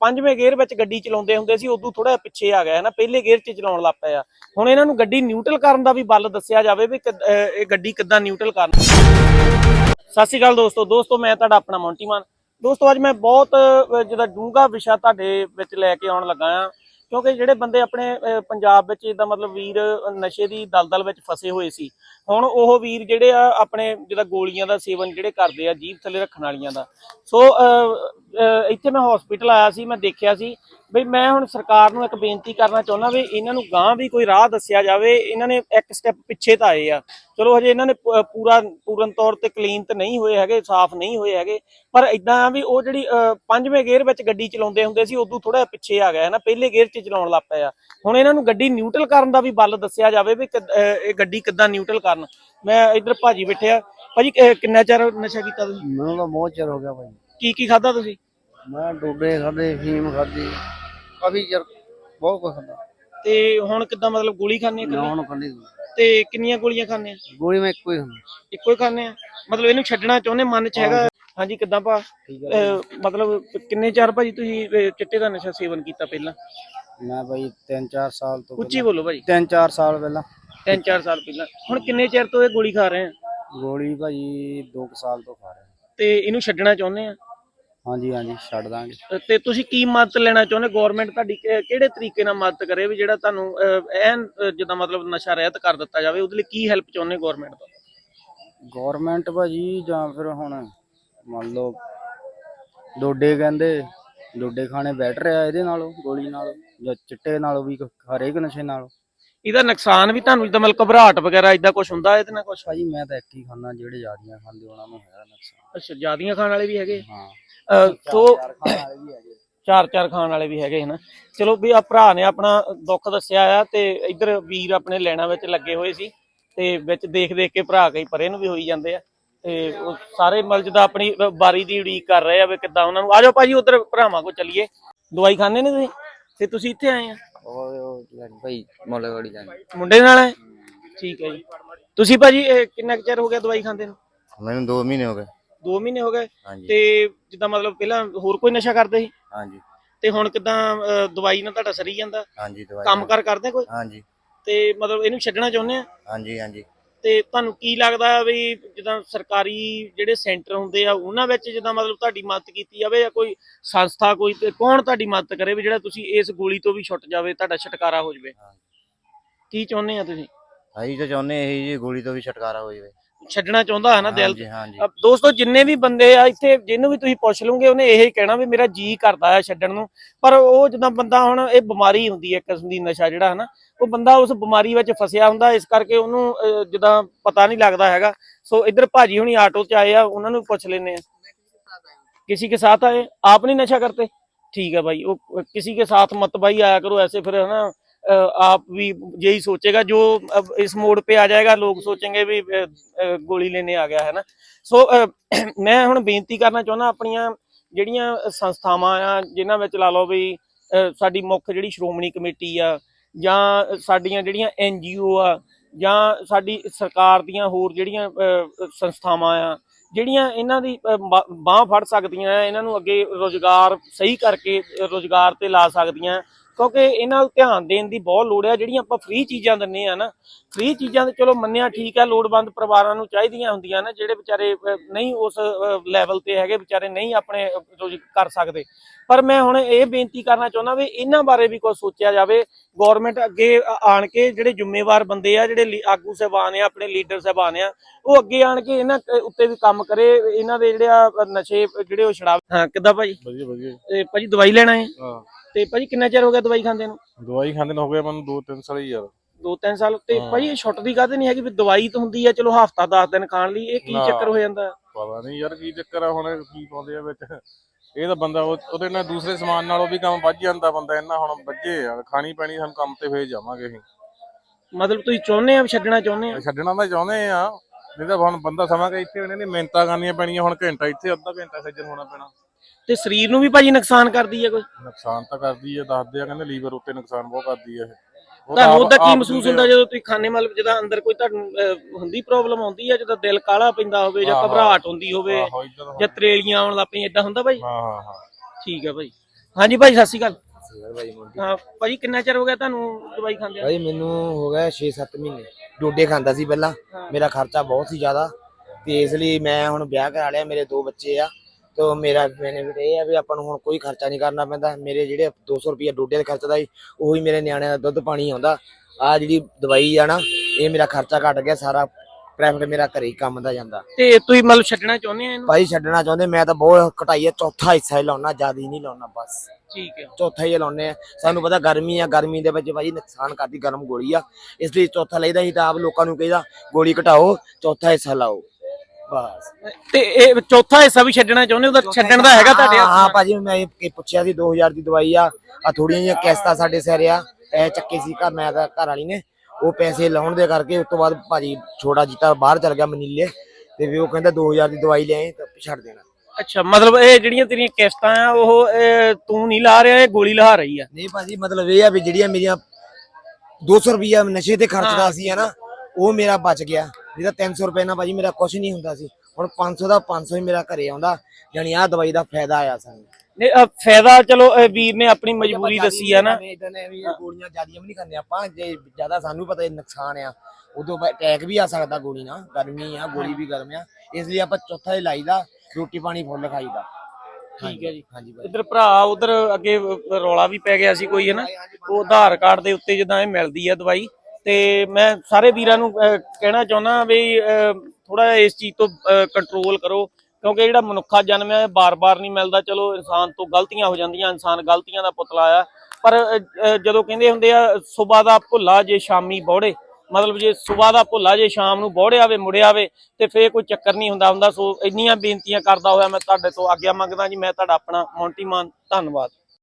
ਪੰਜਵੇਂ ਗੇਅਰ ਵਿੱਚ ਗੱਡੀ ਚਲਾਉਂਦੇ ਹੁੰਦੇ ਸੀ ਉਦੋਂ ਥੋੜਾ ਪਿੱਛੇ ਆ ਗਿਆ ਹੈ ਨਾ ਪਹਿਲੇ ਗੇਅਰ 'ਚ ਚਲਾਉਣ ਲੱਗ ਪਏ ਹੁਣ ਇਹਨਾਂ ਨੂੰ ਗੱਡੀ ਨਿਊਟਰਲ ਕਰਨ ਦਾ ਵੀ ਬਲ ਦੱਸਿਆ ਜਾਵੇ ਵੀ ਇਹ ਗੱਡੀ ਕਿੱਦਾਂ ਨਿਊਟਰਲ ਕਰਨ। ਸਤਿ ਸ਼੍ਰੀ ਅਕਾਲ ਦੋਸਤੋ ਦੋਸਤੋ ਮੈਂ ਤੁਹਾਡਾ ਆਪਣਾ ਮੌਂਟੀਮਾਨ ਦੋਸਤੋ ਅੱਜ ਮੈਂ ਬਹੁਤ ਅਹ, ਜਿਹਦਾ ਡੂੰਘਾ ਵਿਸ਼ਾ ਤੁਹਾਡੇ ਵਿੱਚ ਲੈ ਕੇ ਆਉਣ ਲੱਗਾ ਆ ਕਿਉਂਕਿ ਜਿਹੜੇ ਬੰਦੇ ਆਪਣੇ ਪੰਜਾਬ ਵਿੱਚ ਇਦਾਂ ਮਤਲਬ ਵੀਰ ਨਸ਼ੇ ਦੀ ਦਲਦਲ ਵਿੱਚ ਫਸੇ ਹੋਏ ਸੀ ਹੁਣ ਉਹ ਵੀਰ ਜਿਹੜੇ ਆ ਆਪਣੇ ਜਿਹੜਾ ਗੋਲੀਆਂ ਦਾ ਸੇਵਨ ਜਿਹੜੇ ਕਰਦੇ ਆ ਜੀਭ ਥੱਲੇ ਰੱਖਣ ਵਾਲੀਆਂ ਦਾ। ਸੋ ਇੱਥੇ ਮੈਂ ਹਸਪੀਟਲ ਆਇਆ ਸੀ ਮੈਂ ਦੇਖਿਆ ਸੀ ਬਈ ਮੈਂ ਹੁਣ ਸਰਕਾਰ ਨੂੰ ਇੱਕ ਬੇਨਤੀ ਕਰਨਾ ਚਾਹੁੰਦਾ ਵੀ ਇਹਨਾਂ ਨੂੰ ਗਾਂ ਵੀ ਕੋਈ ਰਾਹ ਦੱਸਿਆ ਜਾਵੇ ਇਹਨਾਂ ਨੇ ਇੱਕ ਸਟੈਪ ਪਿੱਛੇ ਤਾਂ ਆਏ ਆ। ਚਲੋ ਹਜੇ ਇਹਨਾਂ ਨੇ ਪੂਰਾ ਪੂਰਨ ਤੌਰ ਤੇ ਕਲੀਨ ਤੇ ਨਹੀਂ ਹੋਏ ਹੈਗੇ ਸਾਫ਼ ਨਹੀਂ ਹੋਏ ਹੈਗੇ ਪਰ ਇਦਾਂ ਆ ਵੀ ਉਹ ਜਿਹੜੀ ਅਹ, ਪੰਜਵੇਂ ਗੇਅਰ ਵਿੱਚ ਗੱਡੀ ਚਲਾਉਂਦੇ ਹੁੰਦੇ ਸੀ ਉਦੋਂ ਥੋੜਾ ਪਿੱਛੇ ਆ ਗਿਆ ਹੈ ਨਾ ਪਹਿਲੇ ਗੇਅਰ 'ਚ ਚਲਾਉਣ ਲੱਗ ਪਏ ਆ। ਹੁਣ ਇਹਨਾਂ ਨੂੰ ਗੱਡੀ ਨਿਊਟਰਲ ਕਰਨ ਦਾ ਵੀ ਬਲ ਦੱਸਿਆ ਜਾਵੇ ਵੀ ਕਿੱਦ- ਇਹ ਗੱਡੀ ਕਿੱਦਾਂ ਨਿਊਟਰਲ ਕਰਨ ਮੈਂ ਇੱਧਰ ਭਾਜੀ ਬੈਠੇ ਆ। ਭਾਜੀ ਕਿੰਨਾ ਚਿਰ ਨਸ਼ਾ ਕੀਤਾ ਤੁਸੀਂ? ਮੈਨੂੰ ਤਾਂ ਬਹੁਤ ਚਿਰ ਹੋ ਗਿਆ ਭਾਈ ਕੀ ਕੀ ਖਾਦਾ ਤੁਸੀਂ? ਮੈਂ ਡੋਡੇ ਖਾਦੇ ਫੀਮ ਖਾਦੀ ਕਾਫੀ ਚਿਰ ਬਹੁਤ ਕੁਝ ਖਾਦਾ ਤੇ ਹੁਣ ਕਿੱਦਾਂ ਮਤਲਬ ਗੋਲੀ ਖਾਣੇ ਨਾ ਹੁਣ ਖਾਂਦੀ ਤੇ ਕਿੰਨੀਆਂ ਗੋਲੀਆਂ ਖਾਣੇ ਆ? ਗੋਲੀ ਮੈਂ ਇੱਕੋ ਹੀ ਖਾਂਦਾ। ਇੱਕੋ ਹੀ ਖਾਣੇ ਆ? ਮਤਲਬ ਇਹਨੂੰ ਛੱਡਣਾ ਚਾਹੁੰਦੇ ਮਨ 'ਚ ਹੈਗਾ? ਹਾਂਜੀ। ਕਿੱਦਾਂ ਭਾ? ਅਹ, ਮਤਲਬ ਕਿੰਨੇ ਚਾਰ ਭਾਜੀ ਤੁਸੀਂ ਅਹ, ਚਿੱਟੇ ਦਾ ਨਸ਼ਾ ਸੇਵਨ ਕੀਤਾ ਪਹਿਲਾਂ? ਮੈਂ ਭਾਈ 3-4 ਸਾਲ ਤੋਂ ਉੱਚੀ ਬੋਲੋ ਭਾਜੀ। 3-4 ਸਾਲ ਪਹਿਲਾਂ। ਤਿੰਨ ਚਾਰ ਸਾਲ ਪਹਿਲਾਂ। ਹੁਣ ਕਿੰਨੇ ਚਿਰ ਤੋਂ ਇਹ ਗੋਲੀ ਖਾ ਰਹੇ ਆ? ਗੋਲੀ ਭਾਈ 2 ਸਾਲ ਤੋਂ ਖਾ ਰਿਹਾ ਤੇ ਇਹਨੂੰ ਛੱਡਣਾ ਚਾਹੁੰਦੇ ਆ? ਹਾਂਜੀ ਹਾਂਜੀ ਛੱਡ ਦਾਂਗੇ। ਤੇ ਤੁਸੀਂ ਕੀ ਮਦਦ ਲੈਣਾ ਚਾਹੁੰਦੇ? ਗਵਰਨਮੈਂਟ ਤੁਹਾਡੀ ਕਿ- ਕਿਹੜੇ ਤਰੀਕੇ ਨਾਲ ਮਦਦ ਕਰੇ ਵੀ ਜਿਹੜਾ ਤੁਹਾਨੂੰ ਅਹ, ਐਨ ਅਹ, ਜਿੱਦਾਂ ਮਤਲਬ ਨਸ਼ਾ ਰਹਿਤ ਕਰ ਦਿੱਤਾ ਜਾਵੇ ਉਹਦੇ ਲਈ ਕੀ ਹੈਲਪ ਚਾਹੁੰਦੇ ਗਵਰਨਮੈਂਟ ਤੋਂ? ਗਵਰਨਮੈਂਟ ਭਾਜੀ ਜਾਂ ਫਿਰ ਹੁਣ ਮੰਨ ਲਓ ਡੋਡੇ ਕਹਿੰਦੇ ਡੋਡੇ ਖਾਣੇ ਬੈਟਰ ਆ ਇਹਦੇ ਨਾਲੋਂ ਗੋਲੀ ਨਾਲੋਂ ਜਾਂ ਚਿੱਟੇ ਨਾਲੋਂ ਵੀ ਹਰੇਕ ਨਸ਼ੇ ਨਾਲੋਂ। ਇਹਦਾ ਨੁਕਸਾਨ ਵੀ ਤੁਹਾਨੂੰ ਜਿੱਦਾਂ ਮਤਲਬ ਘਬਰਾਹਟ ਵਗੈਰਾ ਇਦਾਂ ਕੁਝ ਹੁੰਦਾ ਇਹਦੇ ਨਾਲ ਕੁਝ ਭਾਜੀ ਮੈਂ ਤਾਂ ਇੱਕ ਹੀ ਜਿਹੜੇ ਜ਼ਿਆਦੀਆਂ ਖਾਂਦੇ ਉਹਨਾਂ ਨੂੰ ਹੈਗਾ ਨੁਕਸਾਨ। ਅੱਛਾ ਜਿਆਦੀਆਂ ਖਾਣ ਵਾਲੇ ਵੀ ਹੈਗੇ? ਹਾਂ। ਸੋ ਚਾਰ ਚਾਰ ਖਾਣ ਵਾਲੇ ਵੀ ਹੈਗੇ ਹਨਾ? ਚਲੋ ਵੀ ਆ ਭਰਾ ਨੇ ਆਪਣਾ ਦੁੱਖ ਦੱਸਿਆ ਆ ਤੇ ਇੱਧਰ ਵੀਰ ਆਪਣੇ ਲੈਣਾ ਵਿੱਚ ਲੱਗੇ ਹੋਏ ਸੀ ਤੇ ਵਿੱਚ ਦੇਖ ਦੇਖ ਕੇ ਭਰਾ ਕਈ ਪਰੇ ਨੂੰ ਵੀ ਹੋਈ ਜਾਂਦੇ ਆ ਤੇ ਉਹ ਸਾਰੇ ਮਲਜ ਦਾ ਆਪਣੀ ਬਾਰੀ ਦੀ ਉਡੀਕ ਕਰ ਰਹੇ ਆ ਵੀ ਕਿੱਦਾਂ ਉਹਨਾਂ ਨੂੰ। ਆਜੋ ਭਾਜੀ ਉਧਰ ਭਰਾਵਾਂ ਕੋ ਚੱਲੀਏ। ਦਵਾਈ ਖਾਣੇ ਨੇ ਤੁਸੀਂ? ਤੇ ਤੁਸੀਂ ਇੱਥੇ ਆਏ ਆ? ਉਹ ਉਹ ਲੈਣੀ ਭਾਈ ਮੁੱਲ ਵਾਲੀ ਲੈਣੀ ਮੁੰਡੇ ਦੇ ਨਾਲ ਆਏ ਠੀਕ ਹੈ ਜੀ। ਤੁਸੀਂ ਭਾਜੀ ਇਹ ਕਿੰਨਾ ਕੁ ਚਿਰ ਹੋ ਗਿਆ ਦਵਾਈ ਖਾਂਦੇ ਨੂੰ? ਮੈਨੂੰ 2 ਮਹੀਨੇ ਹੋ ਗਏ। 2 ਮਹੀਨੇ ਹੋ ਗਏ? ਹਾਂਜੀ। ਤੇ ਜਿੱਦਾਂ ਮਤਲਬ ਪਹਿਲਾਂ ਹੋਰ ਕੋਈ ਨਸ਼ਾ ਕਰਦੇ ਸੀ? ਹਾਂਜੀ। ਤੇ ਹੁਣ ਕਿਦਾਂ ਦਵਾਈ ਨਾਲ ਤੁਹਾਡਾ ਸਰੀ ਜਾਂਦਾ? ਹਾਂਜੀ ਦਵਾਈ ਕੰਮ ਕਾਰ ਕਰਦੇ ਕੋਈ? ਹਾਂਜੀ। ਤੇ ਮਤਲਬ ਇਹਨੂੰ ਛੱਡਣਾ ਚਾਹੁੰਦੇ ਆ? ਹਾਂਜੀ ਹਾਂਜੀ। ਤੇ ਤੁਹਾਨੂੰ ਕੀ ਲੱਗਦਾ ਵੀ ਜਿੱਦਾਂ ਸਰਕਾਰੀ ਜਿਹੜੇ ਸੈਂਟਰ ਹੁੰਦੇ ਆ ਉਹਨਾਂ ਵਿੱਚ ਜਿੱਦਾਂ ਮਤਲਬ ਤੁਹਾਡੀ ਮਦਦ ਕੀਤੀ ਜਾਵੇ ਜਾਂ ਕੋਈ ਸੰਸਥਾ ਕੋਈ ਤੇ ਕੌਣ ਤੁਹਾਡੀ ਮਦਦ ਕਰੇ ਵੀ ਜਿਹੜਾ ਤੁਸੀਂ ਇਸ ਗੋਲੀ ਤੋਂ ਵੀ ਛੁੱਟ ਜਾਵੇ ਤੁਹਾਡਾ ਛੁਟਕਾਰਾ ਹੋ ਜਾਵੇ? ਕੀ ਚਾਹੁੰਦੇ ਆ ਤੁਸੀਂ? ਅਸੀਂ ਤਾਂ ਚਾਹੁੰਦੇ ਇਹੀ ਜੀ ਗੋਲੀ ਤੋਂ ਵੀ ਛੁਟਕਾਰਾ ਹੋ ਜਾਵੇ। ਛੱਡਣਾ ਚਾਹੁੰਦਾ ਹੈ ਨਾ ਦਿਲ ਹਾਂਜੀ ਹਾਂਜੀ ਅਹ ਦੋਸਤੋ ਜਿੰਨੇ ਵੀ ਬੰਦੇ ਆ ਇੱਥੇ ਜਿਹਨੂੰ ਵੀ ਤੁਸੀਂ ਪੁੱਛ ਲਓਗੇ ਉਹਨੇ ਇਹ ਕਹਿਣਾ ਵੀ ਮੇਰਾ ਜੀ ਕਰਦਾ ਆ ਛੱਡਣ ਨੂੰ ਪਰ ਉਹ ਜਦੋਂ ਬੰਦਾ ਹੁਣ ਇਹ ਬਿਮਾਰੀ ਹੁੰਦੀ ਹੈ ਇੱਕ ਕਿਸਮ ਦੀ ਨਸ਼ਾ ਜਿਹੜਾ ਹਨਾ ਉਹ ਬੰਦਾ ਉਸ ਬਿਮਾਰੀ ਵਿੱਚ ਫਸਿਆ ਹੁੰਦਾ ਇਸ ਕਰਕੇ ਉਹਨੂੰ ਅਹ, ਜਿੱਦਾਂ ਪਤਾ ਨਹੀਂ ਲੱਗਦਾ ਹੈਗਾ ਸੋ ਇੱਧਰ ਭਾਜੀ ਹੁਣੀ ਆਟੋ 'ਚ ਆਏ ਆ ਉਹਨਾਂ ਨੂੰ ਪੁੱਛ ਲੈਨੇ ਆ किसी के साथ आए आप नहीं नशा करते ठीक है भाई वो किसी के साथ मत भाई आया करो ऐसे फिर है ना अ, आप भी यही सोचेगा जो अब इस मोड़ पे आ जाएगा लोग सोचेंगे भी अ, अ, ਗੋਲੀ ਲੈਣੇ ਆ ਗਿਆ ਹੈ ਨਾ ਸੋ ਅ, ਮੈਂ ਹੁਣ ਬੇਨਤੀ ਕਰਨਾ ਚਾਹੁੰਦਾ ਆਪਣੀਆਂ ਜਿਹੜੀਆਂ ਸੰਸਥਾਵਾਂ ਆ ਜਿਨ੍ਹਾਂ ਵਿੱਚ ਲਾ ਲਓ ਵੀ ਅ, ਸਾਡੀ ਮੁੱਖ ਜਿਹੜੀ ਸ਼੍ਰੋਮਣੀ ਕਮੇਟੀ ਆ ਜਾਂ ਸਾਡੀਆਂ ਜਿਹੜੀਆਂ ਐਨ ਜੀਓ ਆ ਜਾਂ ਸਾਡੀ ਸਰਕਾਰ ਦੀਆਂ ਹੋਰ ਜਿਹੜੀਆਂ ਅ, ਸੰਸਥਾਵਾਂ ਆ ਜਿਹੜੀਆਂ ਇਹਨਾਂ ਦੀ ਬਾਹ ਫੜ ਸਕਦੀਆਂ ਆ, ਇਹਨਾਂ ਨੂੰ ਅੱਗੇ ਰੋਜ਼ਗਾਰ ਸਹੀ ਕਰਕੇ ਰੋਜ਼ਗਾਰ ਤੇ ਲਾ ਸਕਦੀਆਂ ਕਿਉਂਕਿ ਇਹਨਾਂ ਨੂੰ ਧਿਆਨ ਦੇਣ ਦੀ ਬਹੁਤ ਲੋੜ ਆ ਜਿਹੜੀਆਂ ਆਪਾਂ ਫ੍ਰੀ ਚੀਜ਼ਾਂ ਦਿੰਨੇ ਆ ਨਾ ਫ੍ਰੀ ਚੀਜ਼ਾਂ ਤੇ ਚਲੋ ਮੰਨਿਆ ਠੀਕ ਆ ਲੋੜਵੰਦ ਪਰਿਵਾਰਾਂ ਨੂੰ ਚਾਹੀਦੀਆਂ ਹੁੰਦੀਆਂ ਨਾ ਜਿਹੜੇ ਵਿਚਾਰੇ ਨਹੀਂ ਉਸ ਲੈਵਲ ਤੇ ਹੈਗੇ ਵਿਚਾਰੇ ਨਹੀਂ ਆਪਣੇ ਕਰ ਸਕਦੇ। ਪਰ ਮੈਂ ਹੁਣ ਇਹ ਬੇਨਤੀ ਕਰਨਾ ਚਾਹੁੰਦਾ ਵੀ ਇਹਨਾਂ ਬਾਰੇ ਵੀ ਕੁਝ ਸੋਚਿਆ ਜਾਵੇ। ਗਵਰਨਮੈਂਟ ਅੱਗੇ ਆਣ ਕੇ ਜਿਹੜੇ ਜ਼ਿੰਮੇਵਾਰ ਬੰਦੇ ਆ ਜਿਹੜੇ ਆਗੂ ਸਾਹਿਬਾਨ ਆ ਆਪਣੇ ਲੀਡਰ ਸਾਹਿਬਾਨ ਆ ਉਹ ਅੱਗੇ ਆਣ ਕੇ ਇਹਨਾਂ ਉੱਤੇ ਵੀ ਕੰਮ ਕਰੇ ਇਹਨਾਂ ਦੇ ਜਿਹੜੇ ਨਸ਼ੇ ਜਿਹੜੇ ਉਹ ਛਡਾਵੇ। ਹਾਂ ਕਿੱਦਾਂ ਭਾਜੀ? ਵਧੀਆ ਵਧੀਆ। ਤੇ ਭਾਜੀ ਦਵਾਈ ਲੈਣਾ ਹੈ ਹਾਂ। ਤੇ ਭਾਜੀ ਕਿੰਨਾ ਚਿਰ ਹੋ ਗਿਆ ਦਵਾਈ ਖਾਂਦੇ ਨੂੰ? ਦਵਾਈ ਖਾਂਦੇ ਨੂੰ ਹੋ ਗਿਆ ਮੈਨੂੰ 2-3 ਸਾਲ ਹੀ ਯਾਰ। ਦੋ ਤਿੰਨ ਸਾਲ ਤੇ। ਭਾਜੀ ਇਹ ਛੁੱਟਦੀ ਕਾਹਦੇ ਨਹੀਂ ਹੈਗੀ ਵੀ ਦਵਾਈ ਤਾਂ ਹੁੰਦੀ ਆ ਚਲੋ ਹਫਤਾ 10 ਦਿਨ ਖਾਣ ਲਈ। ਇਹ ਕੀ। ਚੱਕਰ ਹੋ ਜਾਂਦਾ? ਪਤਾ ਨਹੀਂ ਯਾਰ ਕੀ ਚੱਕਰ ਆ ਹੁਣ ਕੀ ਪਾਉਂਦੇ ਆ ਵਿੱਚ। ਇਹ ਤਾਂ ਬੰਦਾ ਉਹ- ਉਹਦੇ ਨਾਲ ਦੂਸਰੇ ਸਮਾਨ ਨਾਲੋਂ ਵੀ ਕੰਮ ਵੱਧ ਜਾਂਦਾ ਬੰਦਾ ਇਹਨਾਂ ਹੁਣ ਵੱਜੇ ਆ। ਖਾਣੀ ਪੈਣੀ ਸਾਨੂੰ ਕੰਮ ਤੇ ਫੇਰ ਜਾਵਾਂਗੇ ਅਸੀਂ। ਮਤਲਬ ਤੁਸੀਂ ਚਾਹੁੰਦੇ ਆ ਛੱਡਣਾ ਚਾਹੁੰਦੇ ਆ? ਛੱਡਣਾ ਤਾਂ ਚਾਹੁੰਦੇ ਆ। ਨਹੀਂ ਤਾਂ ਹੁਣ ਬੰਦਾ ਸਮਾਂ ਕਿ ਇੱਥੇ ਇਹਨਾਂ ਨੇ ਮਿਹਨਤਾਂ ਕਰਨੀਆਂ ਪੈਣੀਆਂ ਹੁਣ ਘੰਟਾ ਇੱਥੇ ਅੱਧਾ ਘੰਟਾ ਸੱਜਣ ਹੋਣਾ ਪੈਣਾ। ਤੇ ਸਰੀਰ ਨੂੰ ਵੀ ਭਾਜੀ ਨੁਕਸਾਨ ਕਰਦੀ ਆ ਕੋਈ? ਨੁਕਸਾਨ ਤਾਂ ਕਰਦੀ ਆ ਦੱਸਦੇ ਆ ਕਹਿੰਦੇ ਲੀਵਰ ਉੱਤੇ ਨੁਕਸਾਨ ਬਹੁਤ ਕਰਦੀ ਆ ਇਹ। ਤੁਹਾਨੂੰ ਉਹਦਾ ਕੀ ਮਹਿਸੂਸ ਹੁੰਦਾ। ਜਦੋਂ ਤੁਸੀਂ ਖਾਣੇ ਮਤਲਬ ਜਿਹਦਾ ਅੰਦਰ ਕੋਈ ਤੁਹਾਨੂੰ ਅਹ, ਹੁੰਦੀ ਪ੍ਰੋਬਲਮ ਆਉਂਦੀ ਆ ਜਦੋਂ ਦਿਲ ਕਾਲਾ ਪੈਂਦਾ ਹੋਵੇ ਜਾਂ ਹਾਂ, ਹਾਂ। ਘਬਰਾਹਟ ਹੁੰਦੀ ਹੋਵੇ ਆਹੋ, ਜਾਂ ਤਰੇਲੀਆਂ ਆਉਣ ਲੱਗ ਪਈਆਂ ਇਦਾਂ ਹੁੰਦਾ ਭਾਈ? ਹਾਂ ਹਾਂ ਹਾਂ। ਠੀਕ ਆ ਭਾਈ। ਹਾਂਜੀ ਭਾਈ ਸਤਿ ਸ਼੍ਰੀ ਅਕਾਲ। ਭਾਈ ਹਾਂ ਭਾਜੀ ਕਿੰਨਾ ਚਿਰ ਹੋ ਗਿਆ ਤੁਹਾਨੂੰ ਦਵਾਈ ਖਾਂਦੇ ਭਾਈ ਮੈਨੂੰ ਹੋ ਗਿਆ 6-7 ਮਹੀਨੇ। ਡੋਡੇ ਖਾਂਦਾ ਸੀ ਪਹਿਲਾਂ। ਮੇਰਾ ਖਰਚਾ ਬਹੁਤ ਸੀ ਜ਼ਿਆਦਾ। ਤੇ ਇਸ ਲਈ ਮੈਂ ਹੁਣ ਵਿਆਹ ਕਰਾ ਲਿਆ ਮੇਰੇ ਦੋ ਬੱਚੇ ਆ। ਤੇ ਮੇਰਾ ਬੈਨੀਫਿਟ ਇਹ ਆ ਵੀ ਆਪਾਂ ਨੂੰ ਹੁਣ ਕੋਈ ਖਰਚਾ ਨਹੀਂ ਕਰਨਾ ਪੈਂਦਾ। ਮੇਰੇ ਜਿਹੜੇ 200 ਰੁਪਏ ਡੋਡੇ ਦੇ ਖਰਚ ਦਾ ਸੀ ਉਹੀ ਮੇਰੇ ਨਿਆਣਿਆਂ ਦਾ ਦੁੱਧ ਪਾਣੀ ਆਉਂਦਾ। ਆ ਜਿਹੜੀ ਦਵਾਈ ਆ ਨਾ ਇਹ ਮੇਰਾ ਖਰਚਾ ਘਟ ਗਿਆ ਸਾਰਾ ਪ੍ਰੈਫਟ ਮੇਰਾ ਘਰੇ ਹੀ ਕੰਮ ਦਾ ਜਾਂਦਾ। ਤੇ ਤੁਸੀਂ ਮਤਲਬ ਛੱਡਣਾ ਚਾਹੁੰਦੇ ਆ ਇਹਨੂੰ? ਭਾਈ ਛੱਡਣਾ ਚਾਹੁੰਦੇ ਮੈਂ ਤਾਂ ਬਹੁਤ ਘਟਾਈ ਆ ਚੌਥਾ ਹਿੱਸਾ ਹੀ ਲਾਉਣਾ ਜ਼ਿਆਦਾ ਹੀ ਨਹੀਂ ਲਾਉਣਾ ਬਸ। ਠੀਕ ਹੈ। ਚੌਥਾ ਹੀ ਲਾਉਨੇ ਆ। ਸਾਨੂੰ ਪਤਾ ਗਰਮੀ ਆ ਗਰਮੀ ਦੇ ਵਿੱਚ ਭਾਈ ਨੁਕਸਾਨ ਕਰਦੀ ਗਰਮ ਗੋਲੀ ਆ। ਇਸ ਲਈ ਚੌਥਾ ਲਈਦਾ ਸੀ ਤਾਂ ਆਪ ਲੋਕਾਂ ਨੂੰ ਕਹੀਦਾ ਗੋਲੀ ਘਟਾਓ ਚੌਥਾ ਹਿੱਸਾ ਲਾਓ। ਬਸ। ਤੇ ਇਹ ਚੌਥਾ ਹਿੱਸਾ ਵੀ ਛੱਡਣਾ ਚਾਹੁੰਦੇ ਹੋ? ਤਾਂ ਛੱਡਣ ਦਾ ਹੈਗਾ ਤੁਹਾਡੇ ਹਾਂ ਹੱਥ ਹਾਂ ਭਾਜੀ ਮੈਂ ਇਹ ਪੁੱਛਿਆ ਸੀ 2000 ਦੀ ਦਵਾਈ ਆ। ਆ ਥੋੜੀਆਂ ਜਿਹੀਆਂ ਕਿਸ਼ਤਾਂ ਸਾਡੇ ਸਿਰ ਆ। ਇਹ ਚੱਕੇ ਸੀ ਘਰ ਮੈਂ ਤਾਂ ਘਰ ਵਾਲੀ ਨੇ। ਉਹ ਪੈਸੇ ਲਾਉਣ ਦੇ ਕਰਕੇ ਉਸ ਤੋਂ ਬਾਅਦ ਭਾਜੀ ਛੋਟਾ ਜੀਤਾ ਬਾਹਰ ਚਲ ਗਿਆ ਮਨੀਲੇ। ਤੇ ਵੀ ਉਹ ਕਹਿੰਦਾ 2000 ਦੀ ਦਵਾਈ ਲਿਆਏ ਤਾਂ ਛੱਡ ਦੇਣਾ। ਅੱਛਾ ਮਤਲਬ ਇਹ ਜਿਹੜੀਆਂ ਤੇਰੀਆਂ ਕਿਸ਼ਤਾਂ ਆ ਉਹ ਇਹ ਤੂੰ ਨਹੀਂ ਲਾ ਰਿਹਾ ਇਹ ਗੋਲੀ ਲਾ ਰਹੀ ਆ? ਨਹੀਂ ਭਾਜੀ ਮਤਲਬ ਇਹ ਆ ਵੀ ਜਿਹੜੀਆਂ ਮੇਰੀਆਂ 200 ਰੁਪਈਆ ਨਸ਼ੇ ਤੇ ਖਰਚਦਾ ਸੀ ਹਨਾ ਉਹ ਮੇਰਾ ਬਚ ਗਿਆ। ਨਹੀਂ ਤਾਂ 300 ਰੁਪਏ ਨਾਲ ਭਾਜੀ ਮੇਰਾ ਕੁਝ ਨਹੀਂ ਹੁੰਦਾ ਸੀ। ਹੁਣ 500 ਦਾ 500 ਹੀ ਮੇਰਾ ਘਰੇ ਆਉਂਦਾ ਯਾਨੀ ਆਹ ਦਵਾਈ ਦਾ ਫਾਇਦਾ ਆਇਆ ਸਾਨੂੰ। ਨਹੀਂ ਅ, ਫਾਇਦਾ ਚਲੋ ਇਹ ਵੀਰ ਨੇ ਆਪਣੀ ਮਜਬੂਰੀ ਦੱਸੀ ਆ ਨਾ। ਇਦਾਂ ਨੇ ਵੀ ਗੋਲੀਆਂ ਜਿਆਦੀਆਂ ਵੀ ਨਹੀਂ ਖਾਂਦੇ ਆਪਾਂ ਜੇ ਜ਼ਿਆਦਾ ਸਾਨੂੰ ਪਤਾ ਇਹ ਨੁਕਸਾਨ ਆ ਉਦੋਂ ਅਟੈਕ ਵੀ ਆ ਸਕਦਾ ਗੋਲੀ ਨਾਲ ਗਰਮੀ ਆ ਗੋਲੀ ਵੀ ਗਰਮ ਆ ਇਸ ਲਈ ਆਪਾਂ ਚੌਥਾ ਹੀ ਲਾਈਦਾ ਰੋਟੀ ਪਾਣੀ ਫੁੱਲ ਖਾਈਦਾ। ਠੀਕ ਹੈ ਜੀ। ਹਾਂਜੀ ਭਾਈ ਇੱਧਰ ਭਰਾ ਉਧਰ ਅੱਗੇ ਰੌਲਾ ਵੀ ਪੈ ਗਿਆ ਸੀ ਕੋਈ ਹੈ ਨਾ? ਉਹ ਆਧਾਰ ਕਾਰਡ ਦੇ ਉੱਤੇ ਜਿੱਦਾਂ ਇਹ ਮਿਲਦੀ ਆ ਦਵਾਈ। ਤੇ ਮੈਂ ਸਾਰੇ ਵੀਰਾਂ ਨੂੰ ਕਹਿਣਾ ਚਾਹੁੰਦਾ ਵੀ ਥੋੜਾ ਇਸ ਚੀਜ਼ ਤੋਂ ਕੰਟਰੋਲ ਕਰੋ। ਕਿਉਂਕਿ ਜਿਹੜਾ ਮਨੁੱਖਾ ਜਨਮ ਹੈ, ਬਾਰ-ਬਾਰ ਨਹੀਂ ਮਿਲਦਾ। ਚਲੋ, ਇਨਸਾਨ ਤੋਂ ਗਲਤੀਆਂ ਹੋ ਜਾਂਦੀਆਂ, ਇਨਸਾਨ ਗਲਤੀਆਂ ਦਾ ਪੁਤਲਾ ਆ। ਪਰ ਜਦੋਂ ਕਹਿੰਦੇ ਹੁੰਦੇ ਆ ਸਵੇਰ ਦਾ ਭੁੱਲਾ ਜੇ ਸ਼ਾਮੀ ਬੌੜੇ। ਮਤਲਬ ਜੇ ਸਵੇਰ ਦਾ ਭੁੱਲਾ ਜੇ ਸ਼ਾਮ ਨੂੰ ਬੌੜਿਆ ਆਵੇ ਮੁੜਿਆ ਆਵੇ, ਤੇ ਫੇਰ ਕੋਈ ਚੱਕਰ ਨਹੀਂ ਹੁੰਦਾ ਹੁੰਦਾ। ਸੋ, ਇੰਨੀਆਂ ਬੇਨਤੀਆਂ ਕਰਦਾ ਹੋਇਆ ਮੈਂ ਤੁਹਾਡੇ ਤੋਂ ਆਗਿਆ ਮੰਗਦਾ ਜੀ। ਮੈਂ ਤੁਹਾਡਾ ਆਪਣਾ ਮੌਂਟੀ ਮਾਨ। ਧੰਨਵਾਦ।